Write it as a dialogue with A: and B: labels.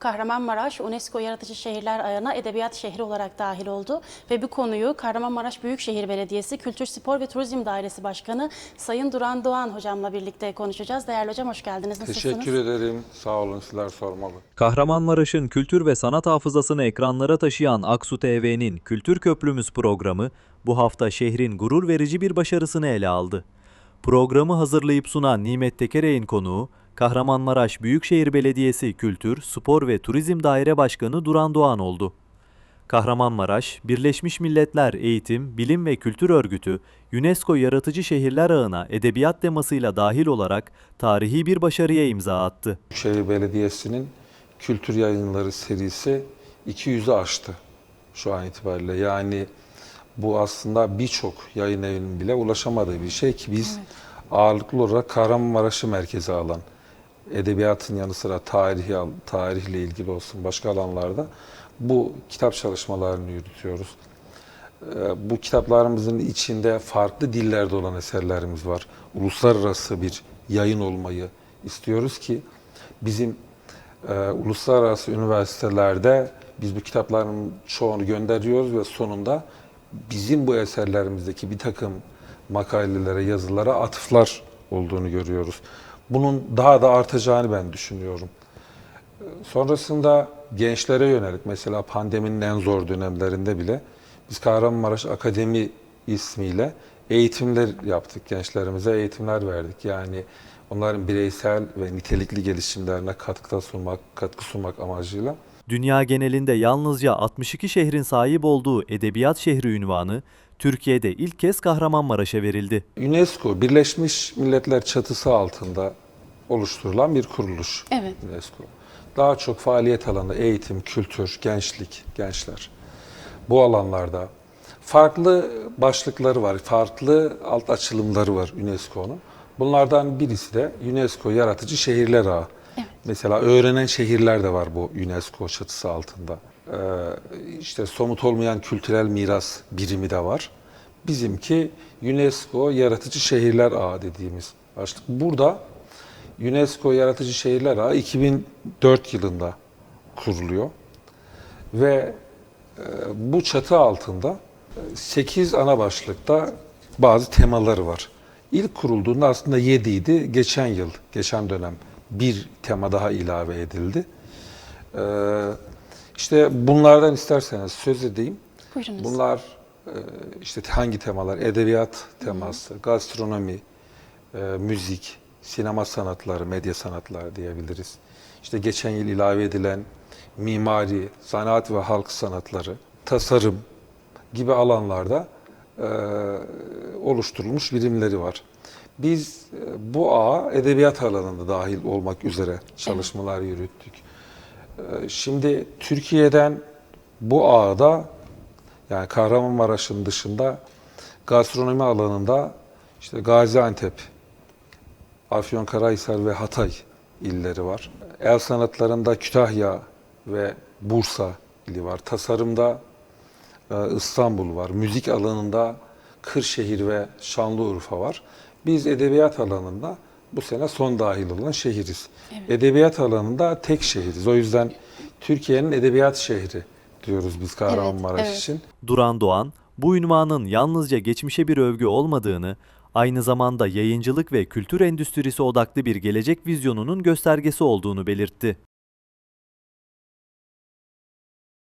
A: Kahramanmaraş UNESCO Yaratıcı Şehirler Ağı'na edebiyat şehri olarak dahil oldu ve bu konuyu Kahramanmaraş Büyükşehir Belediyesi Kültür, Spor ve Turizm Dairesi Başkanı Sayın Duran Doğan hocamla birlikte konuşacağız. Değerli hocam hoş geldiniz. Nasılsınız?
B: Teşekkür ederim. Sağ olun sizler sormalı.
C: Kahramanmaraş'ın kültür ve sanat hafızasını ekranlara taşıyan Aksu TV'nin Kültür Köprümüz programı bu hafta şehrin gurur verici bir başarısını ele aldı. Programı hazırlayıp sunan Nimet Tekerey'in konuğu, Kahramanmaraş Büyükşehir Belediyesi Kültür, Spor ve Turizm Daire Başkanı Duran Doğan oldu. Kahramanmaraş, Birleşmiş Milletler Eğitim, Bilim ve Kültür Örgütü, UNESCO Yaratıcı Şehirler Ağı'na edebiyat temasıyla dahil olarak tarihi bir başarıya imza attı.
B: Büyükşehir Belediyesi'nin kültür yayınları serisi 200'ü aştı şu an itibariyle. Yani bu aslında birçok yayın evinin bile ulaşamadığı bir şey ki biz ağırlıklı olarak Kahramanmaraş'ı merkeze alan, edebiyatın yanı sıra tarihi, tarihle ilgili olsun başka alanlarda bu kitap çalışmalarını yürütüyoruz. Ee, Bu kitaplarımızın içinde farklı dillerde olan eserlerimiz var. Uluslararası bir yayın olmayı istiyoruz ki bizim e, uluslararası üniversitelerde biz bu kitapların çoğunu gönderiyoruz ve sonunda bizim bu eserlerimizdeki bir takım makalelere, yazılara atıflar olduğunu görüyoruz. Bunun daha da artacağını ben düşünüyorum. Sonrasında gençlere yönelik mesela pandeminin en zor dönemlerinde bile biz Kahramanmaraş Akademi ismiyle eğitimler yaptık. Gençlerimize eğitimler verdik. Yani onların bireysel ve nitelikli gelişimlerine katkıda sunmak, katkı sunmak amacıyla.
C: Dünya genelinde yalnızca 62 şehrin sahip olduğu Edebiyat Şehri ünvanı Türkiye'de ilk kez Kahramanmaraş'a verildi.
B: UNESCO, Birleşmiş Milletler çatısı altında oluşturulan bir kuruluş.
A: Evet.
B: UNESCO. Daha çok faaliyet alanı eğitim, kültür, gençlik, gençler. Bu alanlarda farklı başlıkları var, farklı alt açılımları var UNESCO'nun. Bunlardan birisi de UNESCO Yaratıcı Şehirler Ağı. Mesela öğrenen şehirler de var bu UNESCO çatısı altında. Ee, işte somut olmayan kültürel miras birimi de var. Bizimki UNESCO Yaratıcı Şehirler Ağı dediğimiz başlık. Burada UNESCO Yaratıcı Şehirler Ağı 2004 yılında kuruluyor. Ve e, bu çatı altında 8 ana başlıkta bazı temaları var. İlk kurulduğunda aslında 7 idi. Geçen yıl, geçen dönem bir tema daha ilave edildi. Ee, işte bunlardan isterseniz söz edeyim.
A: Buyurunuz.
B: Bunlar e, işte hangi temalar? Edebiyat teması, gastronomi, e, müzik, sinema sanatları, medya sanatları diyebiliriz. İşte geçen yıl ilave edilen mimari, sanat ve halk sanatları, tasarım gibi alanlarda e, oluşturulmuş birimleri var. Biz e, bu ağa edebiyat alanında dahil olmak üzere çalışmalar yürüttük. E, Şimdi Türkiye'den bu ağda yani Kahramanmaraş'ın dışında gastronomi alanında işte Gaziantep, Afyonkarahisar ve Hatay illeri var. El sanatlarında Kütahya ve Bursa ili var. Tasarımda e, İstanbul var. Müzik alanında Kırşehir ve Şanlıurfa var. Biz edebiyat alanında bu sene son dahil olan şehiriz. Edebiyat alanında tek şehiriz. O yüzden Türkiye'nin edebiyat şehri diyoruz biz Kahramanmaraş
A: evet.
B: için.
C: Duran Doğan, bu ünvanın yalnızca geçmişe bir övgü olmadığını, aynı zamanda yayıncılık ve kültür endüstrisi odaklı bir gelecek vizyonunun göstergesi olduğunu belirtti.